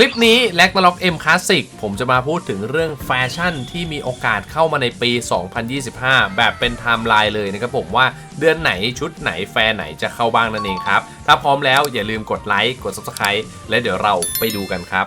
คลิปนี้ l a g n a r o k M Classic ผมจะมาพูดถึงเรื่องแฟชั่นที่มีโอกาสเข้ามาในปี 2025 แบบเป็นไทม์ไลน์เลยนะครับผมว่าเดือนไหนชุดไหนแฟร์ไหนจะเข้าบ้างนั่นเองครับ ถ้าพร้อมแล้วอย่าลืมกดไลค์กด Subscribe และเดี๋ยวเราไปดูกันครับ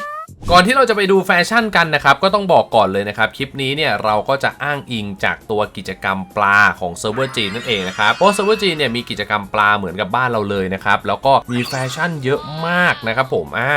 ก่อนที่เราจะไปดูแฟชั่นกันนะครับ ก็ต้องบอกก่อนเลยนะครับ คลิปนี้เนี่ยเราก็จะอ้างอิงจากตัวกิจกรรมปลาของเซิร์ฟเวอร์จีนนั่นเองนะครับ เพราะเซิร์ฟเวอร์จีนเนี่ยมีกิจกรรมปลาเหมือนกับบ้านเราเลยนะครับ แล้วก็มีแฟชั่นเยอะมากนะครับผมอ่า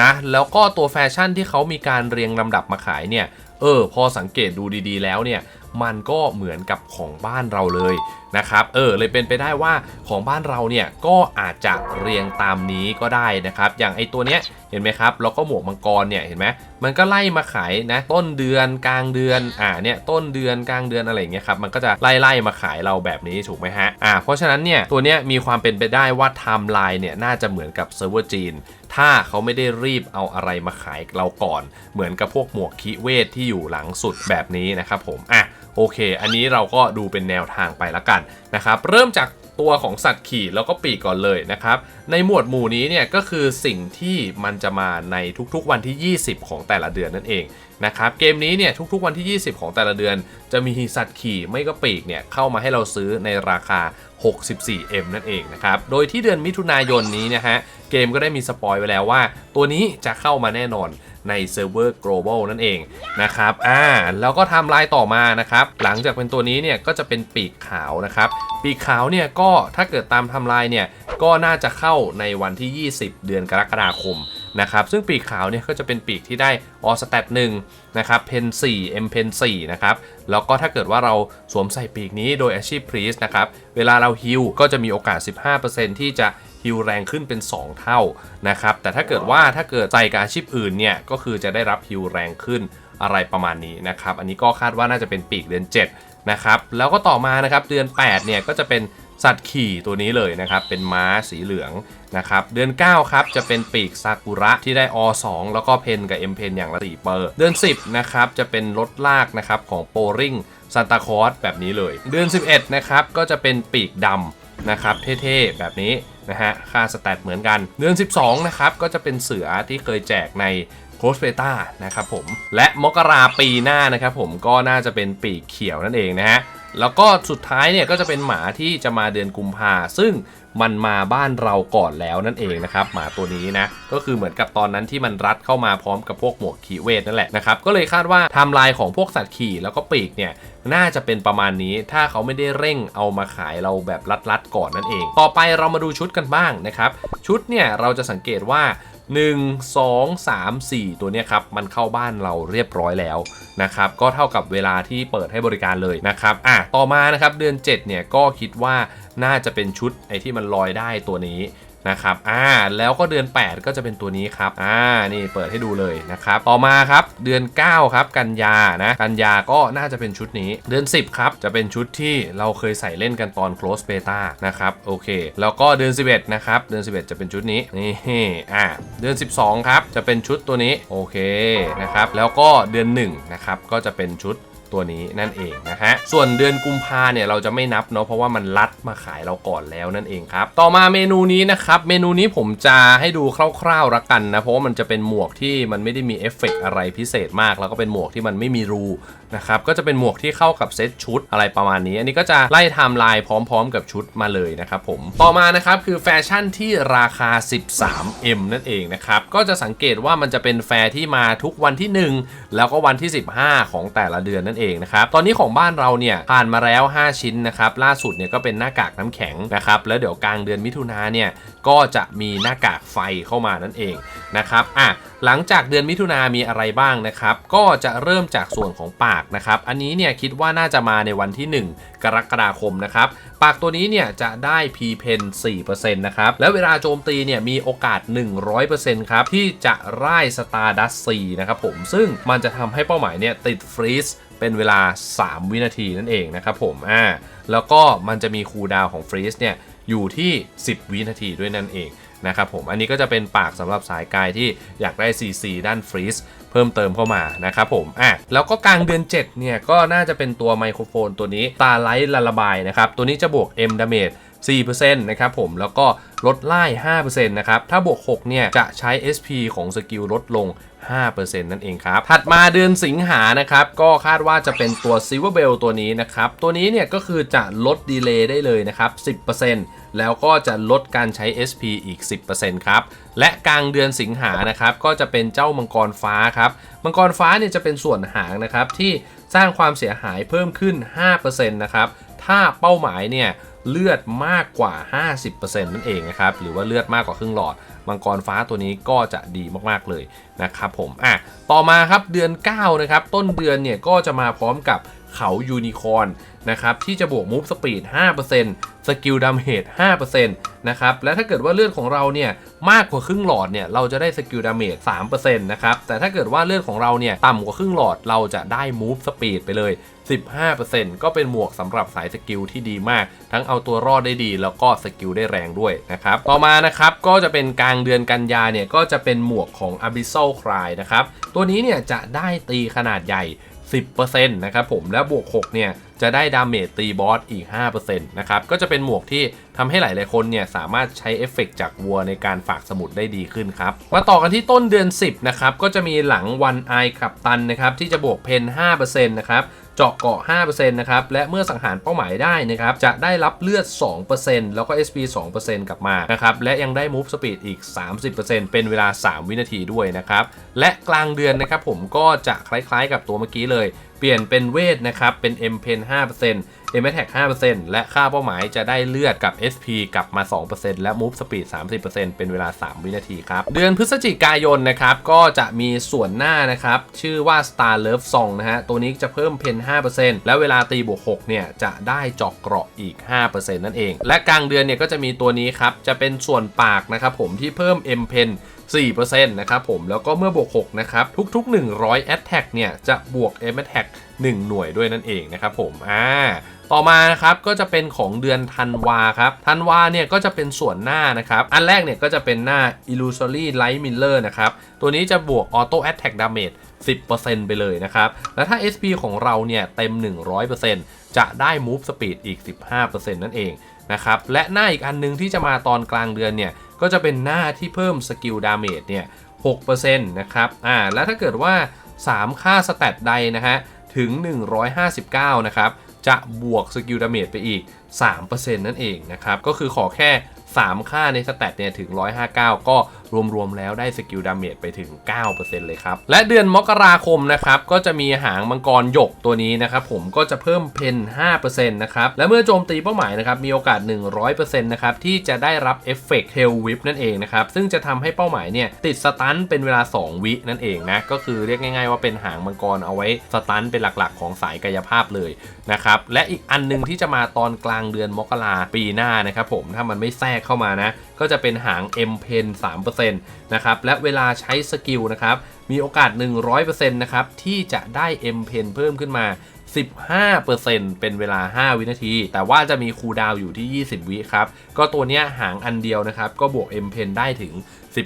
นะแล้วก็ตัวแฟชั่นที่เขามีการเรียงลำดับมาขายเนี่ยเออพอสังเกตดูดีๆ แล้วเนี่ยมันก็เหมือนกับของบ้านเราเลยนะครับ เออเลยเป็นไปได้ว่าของบ้านเราเนี่ยก็อาจจะเรียงตามนี้ก็ได้นะครับ อย่างไอตัวเนี้ยเห็นไหมครับแล้วก็หมวกมังกรเนี่ยเห็นไหมมันก็ไล่มาขายนะต้นเดือนกลางเดือนอ่าเนี่ยต้นเดือนกลางเดือนอะไรอย่างเงี้ยครับมันก็จะไล่ไล่มาขายเราแบบนี้ถูกไหมฮะอ่าเพราะฉะนั้นเนี่ยตัวเนี้ยมีความเป็นไปได้ว่าไทม์ไลน์เนี่ยน่าจะเหมือนกับเซิร์ฟเวอร์จีนถ้าเขาไม่ได้รีบเอาอะไรมาขายเราก่อน เหมือนกับพวกหมวกคิเวทที่อยู่หลังสุดแบบนี้นะครับผมอะ โอเค อันนี้เราก็ดูเป็นแนวทางไปละกันนะครับเริ่มจากตัวของสัตว์ขี่แล้วก็ปีกก่อนเลยนะครับ ในหมวดหมู่นี้เนี่ยก็คือสิ่งที่มันจะมาในทุกๆวันที่ 20 ของแต่ละเดือนนั่นเองนะครับเกมนี้เนี่ยทุกๆวันที่ 20 ของแต่ละเดือน จะมีสัตว์ขี่ไม่ก็ปีกเนี่ยเข้ามาให้เราซื้อในราคา 64M นั่นเองนะครับโดยที่เดือนมิถุนายนนี้นะฮะเกมก็ได้มีสปอยไว้แล้วว่า ตัวนี้จะเข้ามาแน่นอน ในเซิร์ฟเวอร์ global นั่นเองนะครับอ่าแล้วก็ทำลายต่อมานะครับ หลังจากเป็นตัวนี้เนี่ยก็จะเป็นปีกขาวนะครับ ปีกขาวเนี่ยก็ถ้าเกิดตามทำลายเนี่ยก็น่าจะเข้าในวันที่ 20 เดือนกรกฎาคมนะครับซึ่งปีกขาวเนี่ยก็จะเป็นปีกที่ได้ออสแตทหนึ่งนะครับเพน4 M เพน4นะครับแล้วก็ถ้าเกิดว่าเราสวมใส่ปีกนี้โดยอาชีพพรีสนะครับเวลาเราฮิลก็จะมีโอกาส 15%ที่จะ ฮิลแรงขึ้นเป็น 2 เท่านะครับแต่ถ้าเกิดว่าถ้าเกิดใส่กับอาชีพอื่นเนี่ยก็คือจะได้รับฮิลแรงขึ้นอะไรประมาณนี้นะครับอันนี้ก็คาดว่าน่าจะเป็นปีกเดือน7นะครับแล้วก็ต่อมานะครับเดือน8เนี่ยก็จะเป็นสัตว์ขี่ตัวนี้เลยนะครับ เป็นม้าสีเหลืองนะครับ เดือน 9 ครับ จะเป็นปีกซากุระที่ได้อ2แล้วก็เพนกับ M เพนอย่างละ4เปอร์ เดือน 10 นะครับ จะเป็นรถลากนะครับของโปริงซันตาคอสแบบนี้เลย เดือน 11 นะครับ ก็จะเป็นปีกดำ นะครับเท่ๆแบบนี้นะฮะค่าสแตทเหมือนกัน เดือน 12 นะครับ ก็จะเป็นเสือที่เคยแจกในโคสเปต้านะครับผม และมกราปีหน้านะครับผมก็น่าจะเป็นปีกเขียวนั่นเองนะฮะ แล้วก็สุดท้ายเนี่ยก็จะเป็นหมาที่จะมาเดือนกุมภาซึ่งมันมาบ้านเราก่อนแล้วนั่นเองนะครับหมาตัวนี้นะก็คือเหมือนกับตอนนั้นที่มันรัดเข้ามาพร้อมกับพวกหมวกขีเวทนั่นแหละนะครับก็เลยคาดว่าไทม์ไลน์ของพวกสัตว์ขี่แล้วก็ปีกเนี่ยน่าจะเป็นประมาณนี้ ถ้าเขาไม่ได้เร่งเอามาขายเราแบบรัดๆก่อนนั่นเอง ต่อไปเรามาดูชุดกันบ้างนะครับชุดเนี่ยเราจะสังเกตว่า 1 2 3 4 ตัวเนี้ยครับ มันเข้าบ้านเราเรียบร้อยแล้วนะครับ ก็เท่ากับเวลาที่เปิดให้บริการเลยนะครับ อะ ต่อมานะครับ เดือน 7 เนี่ย ก็คิดว่าน่าจะเป็นชุดไอ้ที่มันลอยได้ตัวนี้ นะครับอ่าแล้วก็เดือน 8 ก็จะเป็นตัวนี้ครับอ่านี่เปิดให้ดูเลยนะครับต่อมาครับเดือน 9 ครับ กันยานะกันยาก็น่าจะเป็นชุดนี้ เดือน 10 ครับ จะเป็นชุดที่เราเคยใส่เล่นกันตอน close beta นะครับโอเค แล้วก็เดือน 11 นะครับ เดือน 11 จะเป็นชุดนี้นี่อ่าเดือน 12 ครับ จะเป็นชุดตัวนี้โอเคนะครับแล้วก็เดือน1นะครับก็จะเป็นชุด ตัวนี้นั่นเองนะฮะ ส่วนเดือนกุมภาเนี่ยเราจะไม่นับเนาะเพราะว่ามันลัดมาขายเราก่อนแล้วนั่นเองครับ ต่อมาเมนูนี้นะครับเมนูนี้ผมจะให้ดูคร่าวๆละกันนะเพราะว่ามันจะเป็นหมวกที่มันไม่ได้มีเอฟเฟกต์อะไรพิเศษมาก แล้วก็เป็นหมวกที่มันไม่มีรู นะครับก็จะเป็นหมวกที่เข้ากับเซตชุดอะไรประมาณนี้ อันนี้ก็จะไล่ไทม์ไลน์พร้อมๆ กับชุดมาเลยนะครับผมต่อมานะครับคือแฟชั่นที่ราคา 13M นั่นเองนะครับก็จะสังเกตว่ามันจะเป็นแฟร์ที่มาทุกวันที่ 1 แล้วก็วันที่ 15 ของแต่ละเดือนนั่นเองนะครับตอนนี้ของบ้านเราเนี่ยผ่านมาแล้ว 5 ชิ้นนะครับล่าสุดเนี่ยก็เป็นหน้ากากน้ำแข็งนะครับแล้วเดี๋ยวกลางเดือนมิถุนาเนี่ยก็จะมีหน้ากากไฟเข้ามานั่นเองนะครับอะหลังจากเดือนมิถุนามีอะไรบ้างนะครับ ก็จะเริ่มจากส่วนของปากนะครับ อันนี้เนี่ยคิดว่าน่าจะมาในวันที่ 1 กรกฎาคมนะครับ ปากตัวนี้เนี่ยจะได้ P pen 4%นะครับ แล้วเวลาโจมตีเนี่ยมีโอกาส 100%ครับ ที่จะไล่สตาร์ดัสซีนะครับผม ซึ่งมันจะทำให้เป้าหมายเนี่ยติดฟรีซเป็นเวลา 3 วินาทีนั่นเองนะครับผม อ่า แล้วก็มันจะมีคูลดาวของฟรีซเนี่ยอยู่ที่ 10 วินาทีด้วยนั่นเอง นะครับผมอันนี้ก็จะเป็นปากสำหรับสายกายที่อยากได้ CC ด้านฟรีซเพิ่มเติมเข้ามานะครับผมอะแล้วก็กลางเดือน 7 เนี่ย ก็น่าจะเป็นตัวไมโครโฟนตัวนี้ตาไลท์ละระบายนะครับ ตัวนี้จะบวก M damage 4%นะครับผมแล้วก็ลดไล่5%นะครับถ้าบวก 6 เนี่ย จะใช้ SP ของสกิลลดลง 5%นั่นเองครับ ถัดมาเดือนสิงหานะครับ ก็คาดว่าจะเป็นตัว Silver Bell ตัวนี้นะครับ ตัวนี้เนี่ยก็คือจะลดดีเลย์ได้เลยนะครับ 10%แล้วก็จะลดการใช้ SP อีก 10%ครับ และกลางเดือนสิงหานะครับ ก็จะเป็นเจ้ามังกรฟ้าครับ มังกรฟ้าเนี่ยจะเป็นส่วนหางนะครับที่สร้างความเสียหายเพิ่มขึ้น 5%นะครับ ถ้าเป้าหมายเนี่ย เลือดมากกว่า 50%นั่นเองนะครับ หรือว่าเลือดมากกว่าครึ่งหลอด มังกรฟ้าตัวนี้ก็จะดีมากๆเลยนะครับผม อะ ต่อมาครับเดือน 9 นะครับ ต้นเดือนเนี่ยก็จะมาพร้อมกับ เขายูนิคอนนะครับที่จะบวกมูฟสปีด 5%สกิลดาเมจ5%นะครับและถ้าเกิดว่าเลือดของเราเนี่ยมากกว่าครึ่งหลอดเนี่ยเราจะได้สกิลดาเมจ3%นะครับแต่ถ้าเกิดว่าเลือดของเราเนี่ยต่ำกว่าครึ่งหลอดเราจะได้มูฟสปีดไปเลย 15%ก็เป็นหมวกสำหรับสายสกิลที่ดีมาก ทั้งเอาตัวรอดได้ดี แล้วก็สกิลได้แรงด้วยนะครับต่อมานะครับก็จะเป็นกลางเดือนกันยาเนี่ยก็จะเป็นหมวกของ Abyssal Cry นะครับตัวนี้เนี่ยจะได้ตีขนาดใหญ่ 10%นะครับผมและบวก 6 เนี่ย จะได้ดาเมจตีบอสอีก 5%นะครับ ก็จะเป็นหมวกที่ทำให้หลาย ๆ คนเนี่ย สามารถใช้เอฟเฟกต์จากวัวในการฝากสมุดได้ดีขึ้นครับ มาต่อกันที่ต้นเดือน 10 นะครับ ก็จะมีหลังวันไอขับตันนะครับ ที่จะบวกเพน5%นะครับ เจาะเกาะ 5%นะครับ และเมื่อสังหารเป้าหมายได้นะครับ จะได้รับเลือด 2%แล้วก็ SP 2%กลับมานะครับ และยังได้ Move Speed อีก 30%เป็นเวลา 3 วินาทีด้วยนะครับ และกลางเดือนนะครับผมก็จะคล้ายๆกับตัวเมื่อกี้เลย เปลี่ยนเป็นเวทนะครับ เป็น M Pen 5% M Attack 5%และค่าเป้าหมายจะได้เลือดกับ SP กลับมา 2%และ Move Speed 30%เป็นเวลา 3 วินาทีครับ เดือนพฤศจิกายนนะครับ ก็จะมีส่วนหน้านะครับ ชื่อว่า Star Love Song นะฮะ ตัวนี้จะเพิ่มเพน5%และเวลาตีบวก6เนี่ย จะได้จอกเกราะอีก 5%นั่นเอง และกลางเดือนเนี่ยก็จะมีตัวนี้ครับ จะเป็นส่วนปากนะครับผมที่เพิ่ม M Pen 4%นะครับผมแล้วก็เมื่อบวก6นะครับทุกๆ 100 Attack เนี่ยจะบวก M Attack 1 หน่วยด้วยนั่นเองนะครับผมอ่าต่อมานะครับก็จะเป็นของเดือนธันวาครับธันวาเนี่ยก็จะเป็นส่วนหน้านะครับ อันแรกเนี่ยก็จะเป็นหน้า Illusory Light Miller นะครับ ตัวนี้จะบวก Auto Attack Damage 10%ไปเลยนะครับ แล้วถ้า SP ของเราเนี่ยเต็ม 100%จะได้ Move Speed อีก 15%นั่นเองนะครับ และหน้าอีกอันนึงที่จะมาตอนกลางเดือนเนี่ยก็จะเป็นหน้าที่เพิ่มสกิลดาเมจเนี่ย6%นะครับ อ่า แล้วถ้าเกิดว่า 3 ค่าสแตทใดนะฮะ ถึง 159 นะครับ จะบวกสกิลดาเมจไปอีก 3%นั่นเองนะครับ ก็คือขอแค่ 3 ค่าในสแตทเนี่ยถึง 159 ก็รวมๆแล้วได้สกิลดาเมจไปถึง 9%เลยครับ และเดือนมกราคมนะครับก็จะมีหางมังกรหยกตัวนี้นะครับผมก็จะเพิ่มเพน5%นะครับและเมื่อโจมตีเป้าหมายนะครับมีโอกาส 100%นะครับที่จะได้รับเอฟเฟกต์เทลวิปนั่นเองนะครับซึ่งจะทำให้เป้าหมายเนี่ยติดสตันเป็นเวลา 2 วินั่นเองนะก็คือเรียกง่าย ๆ ว่าเป็นหางมังกรเอาไว้สตันเป็นหลักๆ ของสายกายภาพเลยนะครับและอีกอันหนึงที่จะมาตอนกลางเดือนมกราปีหน้านะครับผมถ้ามันไม่แทรกเข้ามานะ ก็จะเป็นหาง M Pen 3%นะครับ และเวลาใช้สกิลนะครับ มีโอกาส 100%นะครับ ที่จะได้ M Pen เพิ่มขึ้นมา 15%เป็นเวลา 5 วินาที แต่ว่าจะมีคูลดาวอยู่ที่ 20 วิครับ ก็ตัวเนี้ยหางอันเดียวนะครับ ก็บวก M Pen ได้ถึง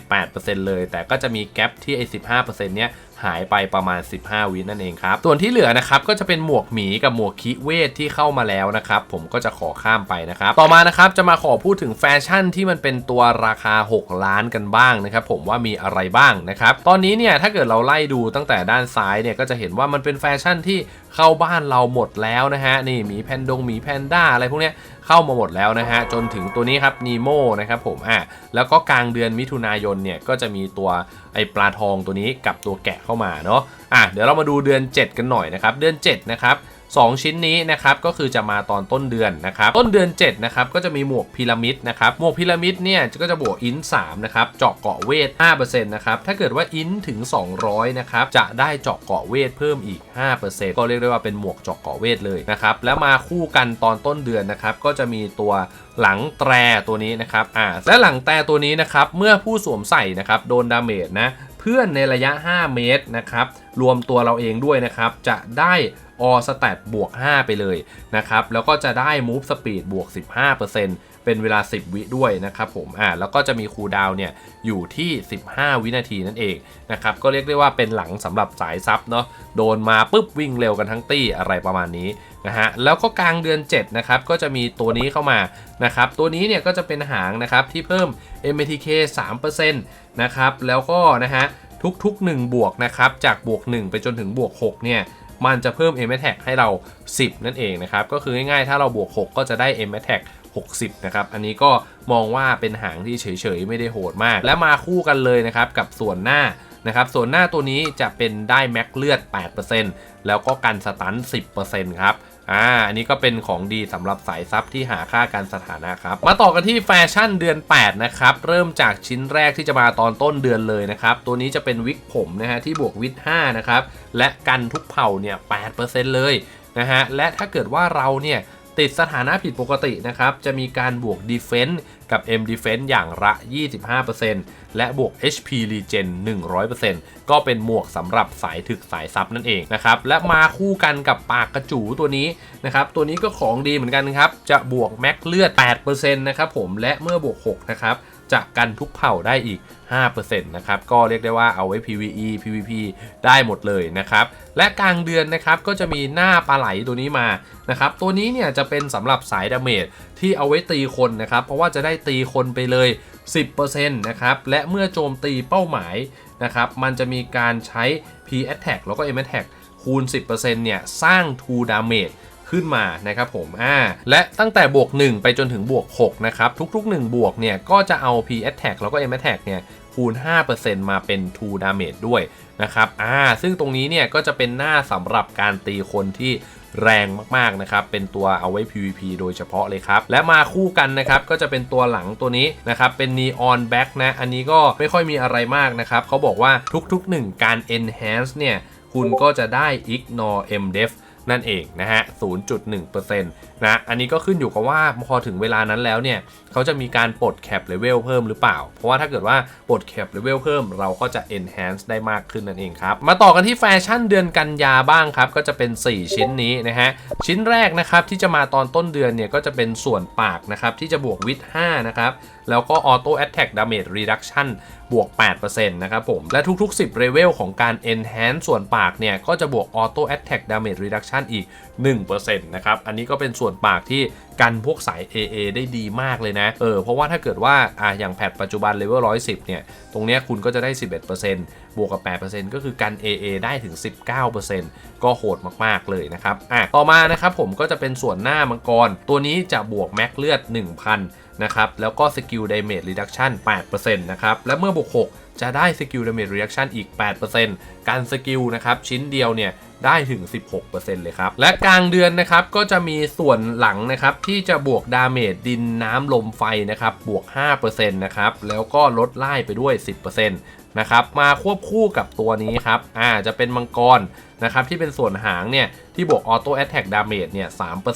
18%เลย แต่ก็จะมีแกลบที่ไอ้15%เนี้ย หายไปประมาณ 15 วินั่นเองครับ ส่วนที่เหลือนะครับก็จะเป็นหมวกหมีกับหมวกคิเวทที่เข้ามาแล้วนะครับ ผมก็จะขอข้ามไปนะครับ ต่อมานะครับจะมาขอพูดถึงแฟชั่นที่มันเป็นตัวราคา 6 ล้านกันบ้างนะครับ ผมว่ามีอะไรบ้างนะครับ ตอนนี้เนี่ยถ้าเกิดเราไล่ดูตั้งแต่ด้านซ้ายเนี่ยก็จะเห็นว่ามันเป็นแฟชั่นที่เข้าบ้านเราหมดแล้วนะฮะนี่หมีแพนดงหมีแพนด้าอะไรพวกเนี้ยเข้ามาหมดแล้วนะฮะจนถึงตัวนี้ครับนีโมนะครับผมอะแล้วก็กลางเดือนมิถุนายนเนี่ยก็จะมีตัวไอปลาทองตัวนี้กับตัวแกะเข้าเข้ามาเนาะอะเดี๋ยวเรามาดูเดือน 7 กันหน่อยนะครับ เดือน7นะครับ2 ชิ้นนี้นะครับก็คือจะมาตอนต้นเดือนนะครับต้นเดือน7นะครับก็จะมีหมวกพีระมิดนะครับหมวกพีระมิดเนี่ยก็จะบวกอิน3นะครับเจาะเกาะเวท5%นะครับถ้าเกิดว่าอินถึง 200นะครับจะได้เจาะเกาะเวทเพิ่มอีก 5%ก็เรียกได้ว่าเป็นหมวกเจาะเกาะเวทเลยนะครับแล้วมาคู่กันตอนต้นเดือนนะครับก็จะมีตัวหลังแตรตัวนี้นะครับอ่าและหลังแตรตัวนี้นะครับเมื่อผู้สวมใส่นะครับโดนดาเมจนะ เพื่อนในระยะ 5 เมตรนะครับ รวมตัวเราเองด้วยนะครับ จะได้ออสแตทบวก 5 ไปเลยนะครับ แล้วก็จะได้มูฟสปีดบวก 15% เป็นเวลา 10 วิด้วยนะครับผมอ่าแล้วก็จะมีคูลดาวน์เนี่ยอยู่ที่ 15 วินาทีนั่นเองนะครับก็เรียกได้ว่าเป็นหลังสำหรับสายซับเนาะโดนมาปุ๊บวิ่งเร็วกันทั้งตี้อะไรประมาณนี้นะฮะแล้วก็กลางเดือน7นะครับก็จะมีตัวนี้เข้ามานะครับตัวนี้เนี่ยก็จะเป็นหางนะครับที่เพิ่ม MTK 3%นะครับแล้วก็นะฮะทุกๆ 1 บวกนะครับจากบวก 1 ไปจนถึงบวก 6 เนี่ยมันจะเพิ่ม m a t t a c ให้เรา 10 นั่นเองนะครับ ก็คือง่ายๆ ถ้าเราบวก 6 ก็จะได้ m a t t a c 60นะครับอันนี้ก็มองว่าเป็นหางที่เฉยๆไม่ได้โหดมาก และมาคู่กันเลยนะครับกับส่วนหน้านะครับส่วนหน้าตัวนี้จะเป็นได้แม็กเลือด 8%แล้วก็กันสตัน 10%ครับอ่าอันนี้ก็เป็นของดีสำหรับสายซับที่หาค่าการสถานะครับ มาต่อกันที่แฟชั่นเดือน 8 นะครับ เริ่มจากชิ้นแรกที่จะมาตอนต้นเดือนเลยนะครับ ตัวนี้จะเป็นวิกผมนะฮะที่บวกวิก5นะครับ และกันทุกเผ่าเนี่ย 8%เลยนะฮะ และถ้าเกิดว่าเราเนี่ย ติดสถานะผิดปกตินะครับ จะมีการบวก Defense กับ M Defense อย่างละ 25%และบวก HP Regen 100%ก็เป็นหมวกสำหรับสายถึกสายซับนั่นเองนะครับ และมาคู่กันกับปากกระจูตัวนี้นะครับ ตัวนี้ก็ของดีเหมือนกันครับ จะบวกแม็กเลือด 8%นะครับผม และเมื่อบวก 6 นะครับ จะกันทุกเผ่าได้อีก 5%นะครับ ก็เรียกได้ว่าเอาไว้ PVE PVP ได้หมดเลยนะครับ และกลางเดือนนะครับก็จะมีหน้าปลาไหลตัวนี้มานะครับ ตัวนี้เนี่ยจะเป็นสำหรับสายดาเมจที่เอาไว้ตีคนนะครับ เพราะว่าจะได้ตีคนไปเลย 10%นะครับ และเมื่อโจมตีเป้าหมายนะครับ มันจะมีการใช้ P attack แล้วก็ M attack คูณ 10%เนี่ย สร้าง 2 damage ขึ้นมานะครับผมอ่าและตั้งแต่บวก 1 ไปจนถึงบวก6นะครับทุกๆ 1 บวกเนี่ยก็จะเอา P attack แล้วก็ M attack เนี่ยคูณ 5%มาเป็น2 damage ด้วยนะครับอ่าซึ่งตรงนี้เนี่ยก็จะเป็นหน้าสำหรับการตีคนที่แรงมากๆนะครับ เป็นตัวเอาไว้ PVP โดยเฉพาะเลยครับ และมาคู่กันนะครับ ก็จะเป็นตัวหลังตัวนี้นะครับ เป็น Neon Back นะ อันนี้ก็ไม่ค่อยมีอะไรมากนะครับ เขาบอกว่าทุกๆ 1 การ Enhance เนี่ย คุณก็จะได้ Ignore MDef นั่นเองนะฮะ 0.1%นะ อันนี้ก็ขึ้นอยู่กับว่าพอถึงเวลานั้นแล้วเนี่ย เขาจะมีการปลดแคปเลเวลเพิ่มหรือเปล่า เพราะว่าถ้าเกิดว่าปลดแคปเลเวลเพิ่มเราก็จะ enhance ได้มากขึ้นนั่นเองครับ มาต่อกันที่แฟชั่นเดือนกันยาบ้างครับ ก็จะเป็น 4 ชิ้นนี้นะฮะ ชิ้นแรกนะครับที่จะมาตอนต้นเดือนเนี่ยก็จะเป็นส่วนปากนะครับที่จะบวกวิท5นะครับแล้วก็ Auto Attack Damage Reduction บวก 8%นะครับผม และทุกๆ 10 เลเวลของการ Enhance ส่วนปากเนี่ย ก็จะบวก Auto Attack Damage Reduction อีก 1%นะครับ อันนี้ก็เป็นส่วนปากที่กันพวกสาย AA ได้ดีมากเลยนะ เออ เพราะว่าถ้าเกิดว่า อะอย่างแพทปัจจุบันเลเวล110 เนี่ย ตรงเนี้ยคุณก็จะได้ 11%บวกกับ 8%ก็คือกัน AA ได้ถึง 19%ก็โหดมากๆเลยนะครับ อะ ต่อมานะครับผมก็จะเป็นส่วนหน้ามังกร ตัวนี้จะบวกแม็กเลือด 1,000 นะครับ แล้วก็สกิล Damage Reduction 8%นะครับ และเมื่อบวก 6 จะได้สกิล Damage Reduction อีก 8%การสกิลนะครับ ชิ้นเดียวเนี่ยได้ถึง 16%เลยครับ และกลางเดือนนะครับก็จะมีส่วนหลังนะครับที่จะบวกดาเมจดินน้ำลมไฟนะครับบวก 5%นะครับแล้วก็ลดไล่ไปด้วย 10%น นะครับมาควบคู่กับตัวนี้ครับอ่าจะเป็นมังกรนะครับที่เป็นส่วนหางเนี่ยที่บวกออโต้แอตแทกดาเมจเนี่ย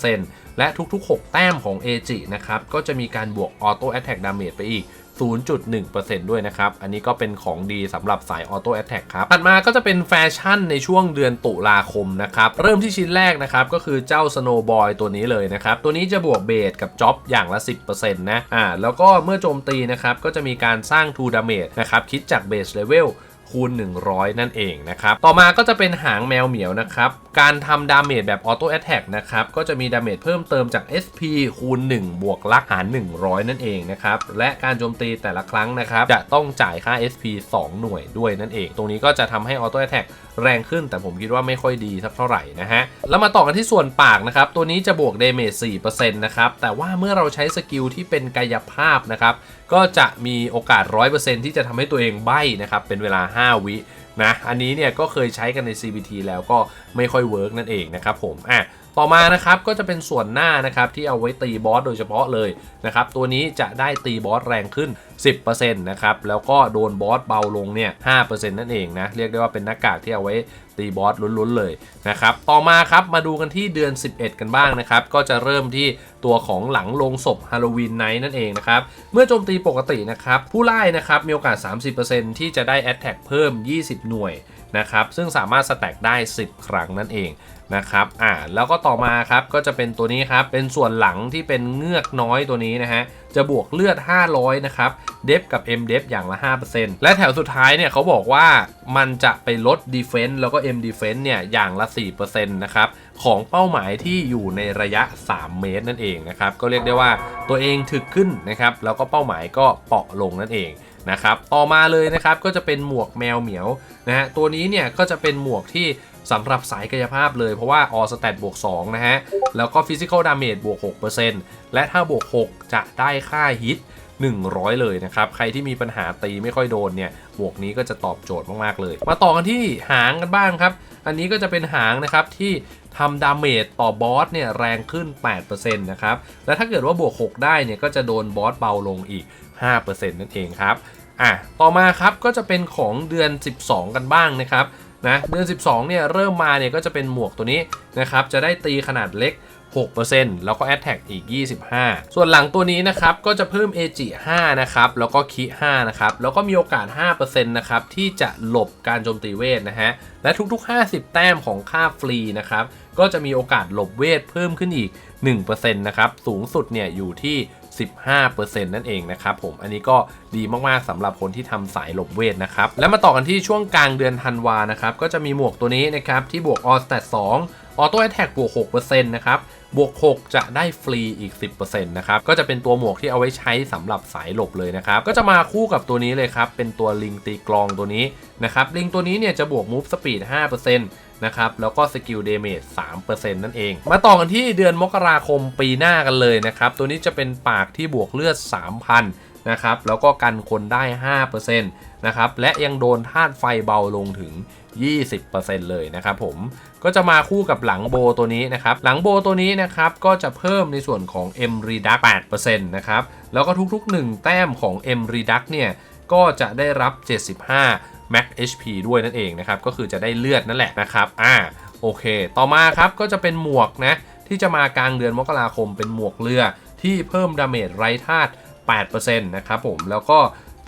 3%และทุกๆ 6 แต้มของ a g นะครับก็จะมีการบวกออโต้แอตแทกดาเมจไปอีก 0.1%ด้วยนะครับ อันนี้ก็เป็นของดีสำหรับสายออโต้แอตแทกครับ ถัดมาก็จะเป็นแฟชั่นในช่วงเดือนตุลาคมนะครับ เริ่มที่ชิ้นแรกนะครับ ก็คือเจ้า Snow Boy ตัวนี้เลยนะครับ ตัวนี้จะบวกเบสกับจ็อบอย่างละ 10%นะ อ่า แล้วก็เมื่อโจมตีนะครับ ก็จะมีการสร้าง2 damage นะครับ คิดจากเบสเลเวล คูณ 100 นั่นเองนะครับ ต่อมาก็จะเป็นหางแมวเหมียวนะครับ การทำดาเมจแบบออโต้แอทแทกนะครับ ก็จะมีดาเมจเพิ่มเติมจาก SP คูณ 1 บวกลักหาร 100 นั่นเองนะครับ และการโจมตีแต่ละครั้งนะครับ จะต้องจ่ายค่า SP 2 หน่วยด้วยนั่นเอง ตรงนี้ก็จะทำให้ออโต้แอทแทก แรงขึ้น แต่ผมคิดว่าไม่ค่อยดีสักเท่าไหร่นะฮะ แล้วมาต่อกันที่ส่วนปากนะครับ ตัวนี้จะบวกเดเมจ4%นะครับ แต่ว่าเมื่อเราใช้สกิลที่เป็นกายภาพนะครับ ก็จะมีโอกาส 100%ที่จะทำให้ตัวเองใบ้นะครับ เป็นเวลา 5 วินะ อันนี้เนี่ยก็เคยใช้กันใน CBT แล้วก็ไม่ค่อยเวิร์กนั่นเองนะครับผม อะ ต่อมานะครับก็จะเป็นส่วนหน้านะครับที่เอาไว้ตีบอสโดยเฉพาะเลยนะครับตัวนี้จะได้ตีบอสแรงขึ้น 10%นะครับแล้วก็โดนบอสเบาลงเนี่ย5%นั่นเองนะเรียกได้ว่าเป็นหน้ากากที่เอาไว้ตีบอสลุ้นๆเลยนะครับต่อมาครับมาดูกันที่เดือน 11 กันบ้างนะครับก็จะเริ่มที่ตัวของหลังลงศพฮาโลวีนไนท์นั่นเองนะครับเมื่อโจมตีปกตินะครับผู้ไล่นะครับมีโอกาส 30%ที่จะได้แอตแทกเพิ่ม 20 หน่วยนะครับซึ่งสามารถสแต็กได้ 10 ครั้งนั่นเอง นะครับอ่าแล้วก็ต่อมาครับก็จะเป็นตัวนี้ครับเป็นส่วนหลังที่เป็นเงือกน้อยตัวนี้นะฮะจะบวกเลือด 500 นะครับ เดฟกับ M เดฟอย่างละ 5%และแถวสุดท้ายเนี่ยเขาบอกว่ามันจะไปลด Defense แล้วก็ M Defense เนี่ยอย่างละ 4%นะครับของเป้าหมายที่อยู่ในระยะ 3 เมตรนั่นเองนะครับ ก็เรียกได้ว่าตัวเองถึกขึ้นนะครับ แล้วก็เป้าหมายก็เปาะลงนั่นเองนะครับ ต่อมาเลยนะครับก็จะเป็นหมวกแมวเหมียวนะฮะตัวนี้เนี่ยก็จะเป็นหมวกที่ สำหรับสายกายภาพเลยเพราะว่า All Stat บวก2นะฮะ แล้วก็ Physical Damage บวก 6%และถ้าบวก 6 จะได้ค่าฮิต100 เลยนะครับ ใครที่มีปัญหาตีไม่ค่อยโดนเนี่ยหมวกนี้ก็จะตอบโจทย์มาก ๆ เลย มาต่อกันที่หางกันบ้างครับ อันนี้ก็จะเป็นหางนะครับที่ทำดาเมจต่อบอสเนี่ยแรงขึ้น 8%นะครับ และถ้าเกิดว่าบวก 6 ได้เนี่ยก็จะโดนบอสเบาลงอีก 5%นั่นเองครับ อะ ต่อมาครับก็จะเป็นของเดือน 12 กันบ้างนะครับ นะเดือน 12เนี่ยเริ่มมาเนี่ยก็จะเป็นหมวกตัวนี้นะครับจะได้ตีขนาดเล็ก 6%แล้วก็ Attack อีก 25 ส่วนหลังตัวนี้นะครับก็จะเพิ่ม AG 5นะครับแล้วก็คิ5นะครับแล้วก็มีโอกาส 5%นะครับที่จะหลบการโจมตีเวทนะฮะและทุกๆ 50 แต้มของค่าฟรีนะครับก็จะมีโอกาสหลบเวทเพิ่มขึ้นอีก 1%นะครับสูงสุดเนี่ยอยู่ที่ 15%นั่นเองนะครับผมอันนี้ก็ดีมากๆสำหรับคนที่ทำสายหลบเวทนะครับแล้วมาต่อกันที่ช่วงกลางเดือนธันวานะครับก็จะมีหมวกตัวนี้นะครับที่บวก All Stat 2 Auto Attack บวก6%นะครับบวก 6 จะได้ฟรีอีก 10%นะครับ ก็จะเป็นตัวหมวกที่เอาไว้ใช้สำหรับสายหลบเลยนะครับ ก็จะมาคู่กับตัวนี้เลยครับ เป็นตัวลิงตีกลองตัวนี้นะครับ ลิงตัวนี้เนี่ยจะบวก Move Speed 5% นะครับ แล้วก็สกิลเดเมจ3%นั่นเอง มาต่อกันที่เดือนมกราคมปีหน้ากันเลยนะครับ ตัวนี้จะเป็นปากที่บวกเลือด 3,000นะครับแล้วก็กันคนได้ 5%นะครับและยังโดนธาตุไฟเบาลงถึง 20%เลยนะครับผมก็จะมาคู่กับหลังโบตัวนี้นะครับ หลังโบตัวนี้นะครับก็จะเพิ่มในส่วนของ M Reduct 8%นะครับแล้วก็ทุกๆ 1 แต้มของ M Reduct เนี่ยก็จะได้รับ 75 Max HP ด้วยนั่นเองนะครับ ก็คือจะได้เลือดนั่นแหละนะครับอ่าโอเค ต่อมาครับก็จะเป็นหมวกนะ ที่จะมากลางเดือนมกราคมเป็นหมวกเรือที่เพิ่มดาเมจไร้ธาตุ8%นะครับผมแล้วก็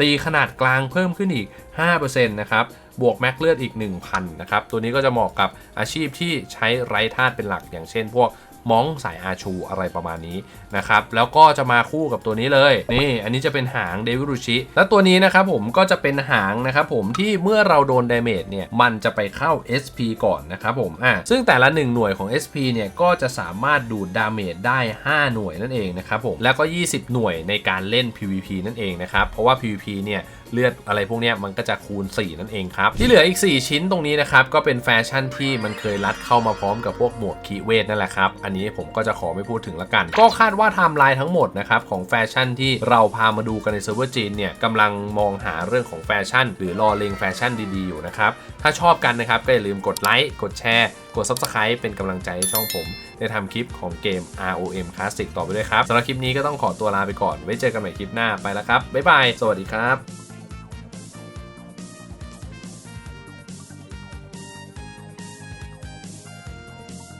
ตีขนาดกลางเพิ่มขึ้นอีก 5%นะครับ บวกแม็กเลือดอีก 1,000 นะครับ ตัวนี้ก็จะเหมาะกับอาชีพที่ใช้ไร้ธาตุเป็นหลัก อย่างเช่นพวก มองสายอาชูอะไรประมาณนี้นะครับแล้วก็จะมาคู่กับตัวนี้เลยนี่อันนี้จะเป็นหางเดวิรุชิแล้วตัวนี้นะครับผมก็จะเป็นหางนะครับผมที่เมื่อเราโดนดาเมจเนี่ยมันจะไปเข้า SP ก่อนนะครับผมอ่าซึ่งแต่ละ 1 หน่วยของ SP เนี่ยก็จะสามารถดูดดาเมจได้ 5 หน่วยนั่นเองนะครับผมแล้วก็ 20 หน่วยในการเล่น PVP นั่นเองนะครับเพราะว่า PVP เนี่ย เลือดอะไรพวกนี้มันก็จะคูณ 4 นั่นเองครับ ที่เหลืออีก 4 ชิ้นตรงนี้นะครับ ก็เป็นแฟชั่นที่มันเคยรัดเข้ามาพร้อมกับพวกหมวกคีเวทนั่นแหละครับ อันนี้ผมก็จะขอไม่พูดถึงละกัน ก็คาดว่าไทม์ไลน์ทั้งหมดนะครับของแฟชั่นที่เราพามาดูกันในเซิร์ฟเวอร์จีนเนี่ยกำลังมองหาเรื่องของแฟชั่น หรือรอเลงแฟชั่นดีๆอยู่นะครับถ้าชอบกันนะครับก็อย่าลืมกดไลค์กดแชร์กด Subscribe เป็นกำลังใจให้ช่องผมได้ทำคลิปของเกม ROM Classic ต่อไปด้วยครับสำหรับคลิปนี้ก็ต้องขอตัวลาไปก่อน ไว้เจอกันใหม่คลิปหน้าไปแล้วครับ บ๊ายบาย สวัสดีครับ